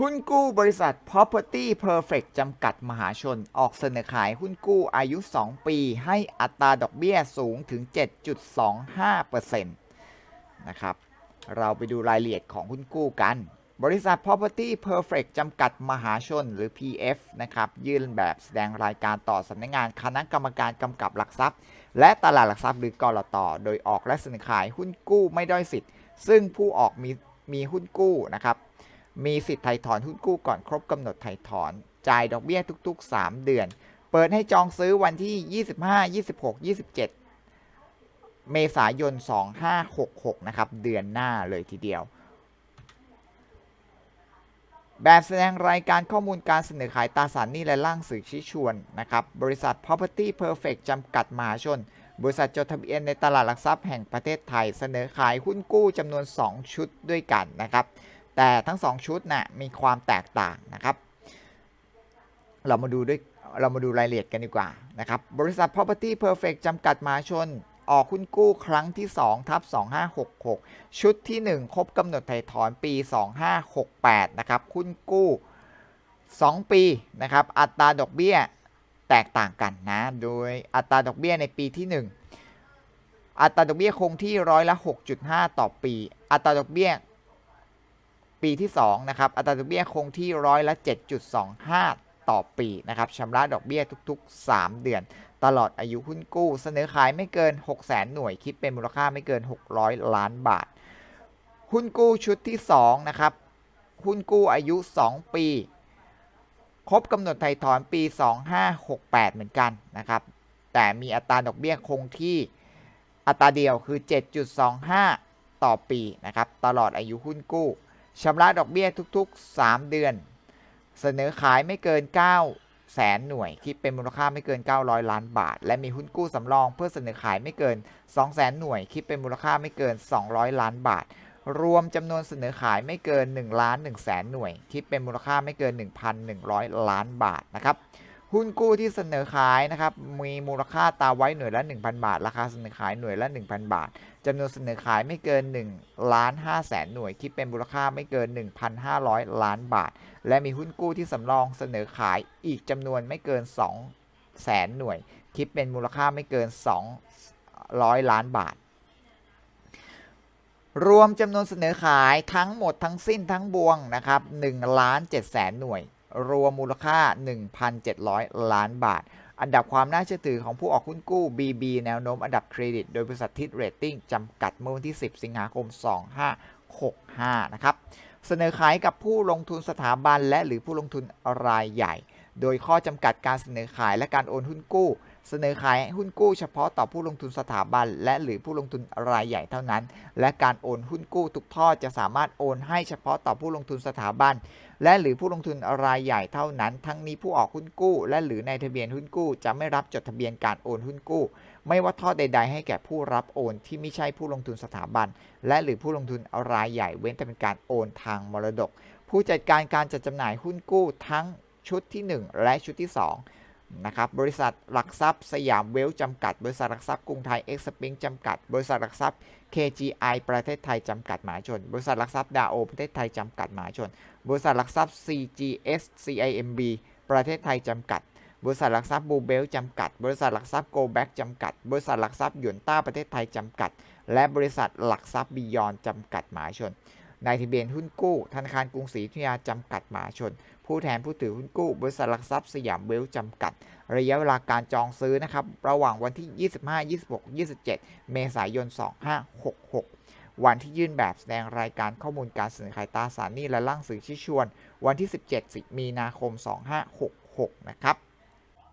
หุ้นกู้บริษัท Property Perfect จำกัดมหาชน ออกเสนอขายหุ้นกู้อายุ 2 ปี ให้อัตราดอกเบี้ยสูงถึง 7.25%นะครับ เราไปดูรายละเอียดของหุ้นกู้กัน บริษัท Property Perfect จำกัดมหาชนหรือ PF นะครับ ยื่นแบบแสดงรายการต่อสำนักงานคณะกรรมการกำกับหลักทรัพย์ และตลาดหลักทรัพย์หรือกรตโดยออกและเสนอขายหุ้นกู้ไม่ด้อยสิทธิ์ ซึ่งผู้ออกมีมีหุ้นกู้นะครับ มีสิทธิ์ไถ่ถอนหุ้นกู้ก่อนครบกำหนดไถ่ถอน จ่ายดอกเบี้ยทุก ๆ 3 เดือน เปิดให้จองซื้อวันที่ 25 26 27 เมษายน 2566 นะครับ เดือนหน้าเลยทีเดียว แบบแสดงรายการข้อมูลการเสนอขายตราสารหนี้และร่างสื่อชี้ชวนนะครับ บริษัท Property Perfect จำกัดมหาชน บริษัทจดทะเบียนในตลาดหลักทรัพย์แห่งประเทศไทย เสนอขายหุ้นกู้จำนวน 2 ชุดด้วยกันนะครับ แต่ทั้ง 2 ชุดนะ่ะมีความแตกต่างนะครับ เรามาดูด้วยเรามาดูรายละเอียดกันดีกว่านะครับ บริษัท Property Perfect จำกัดมหาชน ออกหุ้นกู้ครั้งที่2ทับ2566 ชุดที่ 1 ครบกำหนดไถ่ถอนปี 2568 นะครับหุ้นกู้ 2 ปีนะครับ อัตราดอกเบี้ยแตกต่างกันนะ โดยอัตราดอกเบี้ยในปีที่ 1 อัตราดอกเบี้ยคงที่ร้อยละ 6.5 ต่อปี อัตราดอกเบี้ย ปีที่ 2 นะครับ อัตราดอกเบี้ยคงที่ร้อยละ 7.25 ต่อปีนะครับชำระดอกเบี้ยทุก ๆ 3 เดือน ตลอดอายุหุ้นกู้ เสนอขายไม่เกิน 600,000หน่วยคิดเป็นมูลค่าไม่เกิน 600 ล้านบาท หุ้นกู้ชุดที่ 2 นะครับ หุ้นกู้อายุ 2 ปี ครบกำหนดไถ่ถอนปี 2568 เหมือนกันนะครับ แต่มีอัตราดอกเบี้ยคงที่อัตราเดียวคือ 7.25 ต่อปีนะครับ ตลอดอายุหุ้นกู้ ชำระดอกเบี้ยทุกๆ 3 เดือน เสนอขายไม่เกิน 9 แสนหน่วย คิดเป็นมูลค่าไม่เกิน 900 ล้านบาท และมีหุ้นกู้สำรอง เพื่อเสนอขายไม่เกิน 2 แสนหน่วย คิดเป็นมูลค่าไม่เกิน 200 ล้านบาท รวมจำนวนเสนอขายไม่เกิน1ล้าน1แสนหน่วย คิดเป็นมูลค่าไม่เกิน 1,100 ล้านบาทนะครับหุ้นกู้ที่เสนอขายนะครับมีมูลค่าตาไว้หน่วยละ 1,000 บาท ราคาเสนอขายหน่วยละ 1,000 บาท จำนวนเสนอขายไม่เกิน1ล้าน5แสนหน่วย คิดเป็นมูลค่าไม่เกิน 1,500 ล้านบาท และมีหุ้นกู้ที่สำรองเสนอขายอีกจำนวนไม่เกิน 2 แสนหน่วย คิดเป็นมูลค่าไม่เกิน 200 ล้านบาท รวมจำนวนเสนอขายทั้งหมดทั้งสิ้นทั้งบวงนะครับ1ล้าน7แสนหน่วย รวมมูลค่า 1,700 ล้านบาท อันดับความน่าเชื่อถือของผู้ออกหุ้นกู้ BB แนวโน้มอันดับเครดิต โดยบริษัททิดเรตติ้งจำกัดเมื่อวันที่ 10 สิงหาคม 2565 นะครับ เสนอขายกับผู้ลงทุนสถาบันและหรือผู้ลงทุนรายใหญ่ โดยข้อจำกัดการเสนอขายและการโอนหุ้นกู้ เสนอขายหุ้นกู้เฉพาะต่อผู้ลงทุนสถาบัน และหรือผู้ลงทุนรายใหญ่เท่านั้น และการโอนหุ้นกู้ทุกทอดจะสามารถโอนให้เฉพาะต่อผู้ลงทุนสถาบัน และหรือผู้ลงทุนรายใหญ่เท่านั้น ทั้งนี้ผู้ออกหุ้นกู้ และหรือในทะเบียนหุ้นกู้ จะไม่รับจดทะเบียนการโอนหุ้นกู้ ไม่ว่าทอดใด ๆ ให้แก่ผู้รับโอนที่ไม่ใช่ผู้ลงทุนสถาบัน และหรือผู้ลงทุนรายใหญ่เว้นแต่เป็นการโอนทางมรดก ผู้จัดการการจัดจำหน่ายหุ้นกู้ทั้งชุดที่ 1 และชุดที่ 2 นะครับบริษัทหลักทรัพย์สยามเวลจำกัด บริษัทหลักทรัพย์กรุงไทยเอ็กซ์ปิงจำกัด บริษัทหลักทรัพย์ KGI ประเทศไทยจำกัดหมหาชน บริษัทหลักทรัพย์ดาโอประเทศไทยจำกัดหมหาชน บริษัทหลักทรัพย์ CGS CIMB ประเทศไทยจำกัด บริษัทหลักทรัพย์บูเบลจำกัด บริษัทหลักทรัพย์โกแบ็กจำกัด บริษัทหลักทรัพย์หยวนต้าประเทศไทยจำกัด และบริษัทหลักทรัพย์บียอนจำกัดหมหาชนนายทะเบียนหุ้นกู้ธนาคารกรุงศรีอยุธยาจำกัดหมหาชน ผู้แทนผู้ถือหุ้นกู้ บริษัทหลักทรัพย์สยามเวลจำกัด ระยะเวลาการจองซื้อนะครับ ระหว่างวันที่ 25 26 27 เมษายน 2566 วันที่ยื่นแบบแสดงรายการข้อมูลการเสนอขายตราสารหนี้และร่างสื่อชี้ชวน วันที่ 17 มีนาคม 2566 นะครับ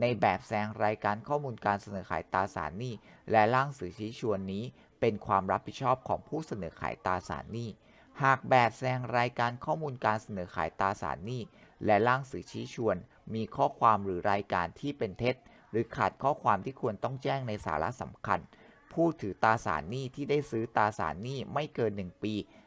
ในแบบแสดงรายการข้อมูลการเสนอขายตราสารหนี้ และร่างสื่อชี้ชวนนี้ เป็นความรับผิดชอบของผู้เสนอขายตราสารหนี้ หากแบบแสดงรายการข้อมูลการเสนอขายตราสารหนี้ และร่างสื่อชี้ชวน มีข้อความหรือรายการที่เป็นเท็จ หรือขาดข้อความที่ควรต้องแจ้งในสาระสำคัญ ผู้ถือตราสารหนี้ที่ได้ซื้อตราสารหนี้ไม่เกิน 1 ปี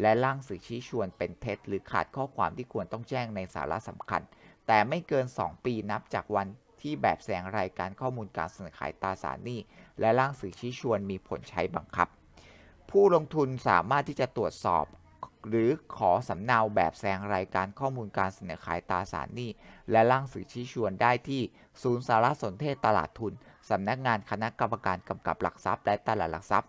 และร่างสื่อชี้ชวนเป็นเท็จ หรือขาดข้อความที่ควรต้องแจ้งในสาระสำคัญ แต่ไม่เกิน 2 ปีนับจากวันที่แบบแสดงรายการข้อมูลการเสนอขายตราสารหนี้ และร่างสื่อชี้ชวนมีผลใช้บังคับ ผู้ลงทุนสามารถที่จะตรวจสอบ หรือขอสำเนาแบบแสดงรายการข้อมูลการเสนอขายตราสารหนี้ และร่างสื่อชี้ชวนได้ที่ศูนย์สารสนเทศตลาดทุนสำนักงานคณะกรรมการกำกับหลักทรัพย์และตลาดหลักทรัพย์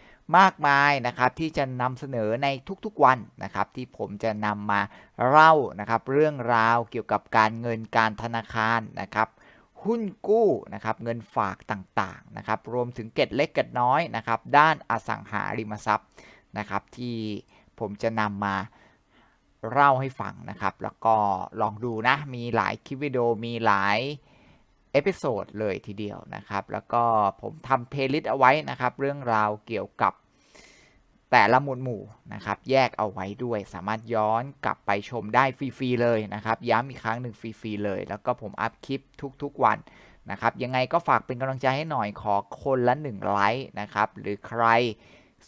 มากมายนะครับที่จะนำเสนอในทุกๆวันนะครับที่ผมจะนำมาเล่านะครับเรื่องราวเกี่ยวกับการเงินการธนาคารนะครับหุ้นกู้นะครับเงินฝากต่างๆนะครับรวมถึงเก็ดเล็กเก็ดน้อยนะครับด้านอสังหาริมทรัพย์นะครับที่ผมจะนำมาเล่าให้ฟังนะครับ แล้วก็ลองดูนะ มีหลายคลิปวิดีโอ มีหลายเอพิโซดเลยทีเดียวนะครับ แล้วก็ผมทำเพลย์ลิสต์เอาไว้นะครับ เรื่องราวเกี่ยวกับ แต่ละหมวดหมู่นะครับแยกเอาไว้ด้วย สามารถย้อนกลับไปชมได้ฟรีๆเลยนะครับ ย้ำอีกครั้งหนึ่งฟรีๆเลย แล้วก็ผมอัพคลิปทุกๆวันนะครับยังไงก็ฝากเป็นกำลังใจให้หน่อยขอคนละ1ไลค์นะครับหรือใคร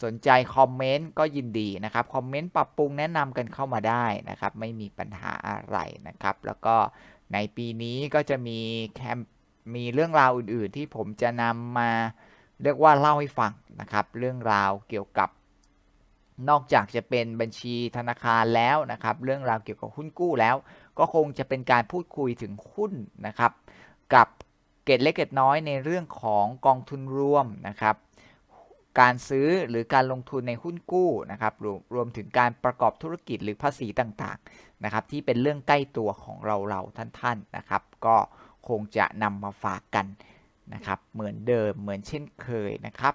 สนใจคอมเมนต์ก็ยินดีนะครับคอมเมนต์ปรับปรุงแนะนำกันเข้ามาได้นะครับไม่มีปัญหาอะไรนะครับ แล้วก็ในปีนี้ก็จะมีแคมมีเรื่องราวอื่นๆ ที่ผมจะนำมาเรียกว่าเล่าให้ฟังนะครับ เรื่องราวเกี่ยวกับ นอกจากจะเป็นบัญชีธนาคารแล้วนะครับ เรื่องราวเกี่ยวกับหุ้นกู้แล้ว ก็คงจะเป็นการพูดคุยถึงหุ้นนะครับ กับเกตเล็กเกตน้อยในเรื่องของกองทุนรวมนะครับการซื้อหรือการลงทุนในหุ้นกู้นะครับรวมรวมถึงการประกอบธุรกิจหรือภาษีต่างๆนะครับ ที่เป็นเรื่องใกล้ตัวของเราเราท่านๆนะครับ ก็คงจะนำมาฝากกันนะครับ เหมือนเดิมเหมือนเช่นเคยนะครับ